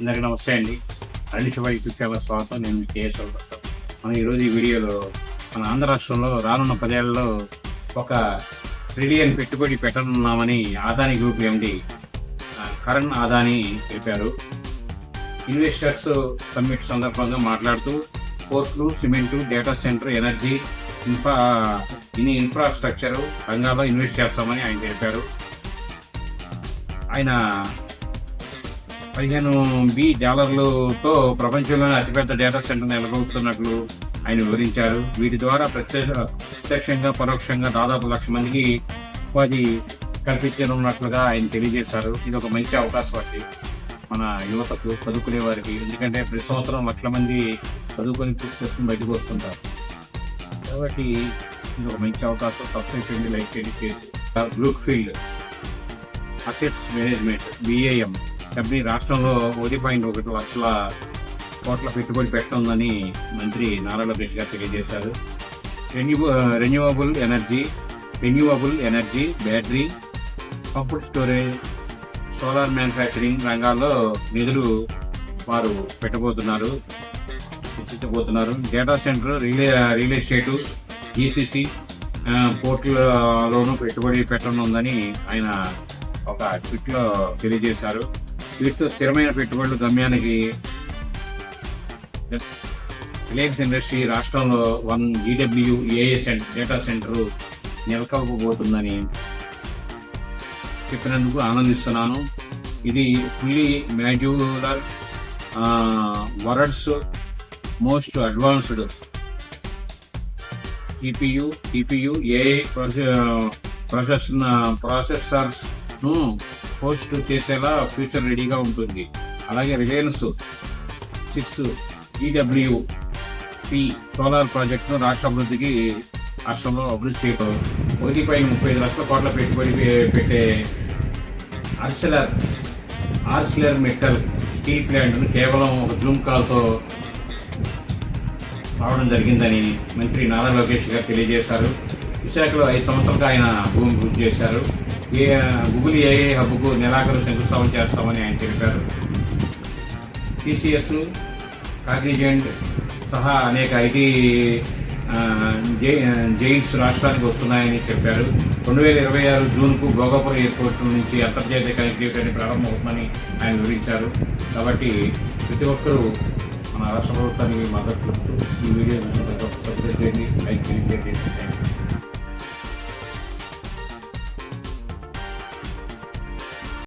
అందరికీ నమస్తే అండి. అరణ్య శివ యూట్యూబ్ ఛానల్ స్వాగతం. నేను మీ కేఎస్ మనం ఈరోజు ఈ వీడియోలో మన ఆంధ్ర రాష్ట్రంలో రానున్న పదేళ్ళలో ఒక ట్రిలియన్ పెట్టుబడి పెట్టనున్నామని ఆదాని గ్రూప్ ఎండి కరణ్ ఆదాని తెలిపారు. ఇన్వెస్టర్స్ సమ్మిట్ సందర్భంగా మాట్లాడుతూ పోర్ట్లు cement data centre energy infra ఇన్ని ఇన్ఫ్రాస్ట్రక్చర్ రంగాల్లో ఇన్వెస్ట్ చేస్తామని ఆయన తెలిపారు. ఆయన పదిహేను బి డాలర్లతో ప్రపంచంలోనే అతిపెద్ద డేటా సెంటర్ నెలకొల్పుతున్నట్లు ఆయన వివరించారు. వీటి ద్వారా ప్రత్యక్ష ప్రత్యక్షంగా పరోక్షంగా దాదాపు లక్ష మందికి ఉపాధి కల్పించనున్నట్లుగా ఆయన తెలియజేశారు. ఇది ఒక మంచి అవకాశం అండి. మన యువతకు చదువుకునే వారికి. ఎందుకంటే ప్రతి సంవత్సరం లక్షల మంది చదువుకొని చేసుకుని బయటకు వస్తుంటారు. కాబట్టి ఇది ఒక మంచి అవకాశం. సబ్స్క్రైబ్ చేయండి లైక్ చేయండి చేసి Brookfield assets management BAM company రాష్ట్రంలో ఒకటి పాయింట్ ఒకటి లక్షల కోట్ల పెట్టుబడి పెట్టనుందని మంత్రి నారా లోకేష్ గారు తెలియజేశారు. Renew renewable energy renewable energy battery pumped storage solar manufacturing రంగాల్లో నిధులు వారు పెట్టబోతున్నారు హెచ్చించబోతున్నారు data centre real real uh, estate GCC uh, పోర్టులలోనూ పెట్టుబడి పెట్టనుందని ఆయన ఒక ట్విట్లో తెలియజేశారు. వీటితో స్థిరమైన పెట్టుబడుల గమ్యానికి రిలయన్స్ ఇండస్ట్రీ రాష్ట్రంలో one GW AA centre data centre నెలకొకపోతుందని చెప్పినందుకు ఆనందిస్తున్నాను. ఇది fully modular world's most advanced CPU TPU AI process ను పోస్ట్ చేసేలా ఫ్యూచర్ రెడీగా ఉంటుంది. అలాగే Reliance six EW P solar ప్రాజెక్టును రాష్ట్ర అభివృద్ధికి రాష్ట్రంలో అభివృద్ధి చేయడం ఒకటి పై ముప్పై ఐదు లక్షల కోట్ల పెట్టుబడి పెట్టే ఆర్సిలర్ ఆర్సిలర్ మెటల్ స్టీల్ ప్లాంట్ను కేవలం ఒక జూమ్ కాల్తో రావడం జరిగిందని మంత్రి నారా లోకేష్ గారు తెలియజేశారు. విశాఖలో ఐదు సంవత్సరాలుగా ఆయన భూమి పూజ చేశారు. ఏ గూగుల్ ఏఐ హబ్కు నెలాఖరు శంకుస్థాపన చేస్తామని ఆయన తెలిపారు. టీసీఎస్ కాగ్నిజెంట్ సహా అనేక ఐటీ జైంట్స్ రాష్ట్రానికి వస్తున్నాయని చెప్పారు. రెండు వేల ఇరవై ఆరు జూన్కు భోగాపురం ఎయిర్పోర్ట్ నుంచి అంతర్జాతీయ కనెక్టివిటీ ప్రారంభమవుతుందని ఆయన వివరించారు. కాబట్టి ప్రతి ఒక్కరూ మన రాష్ట్ర ప్రభుత్వానికి మద్దతు ఈ వీడియో చేయండి లైక్ చేయండి.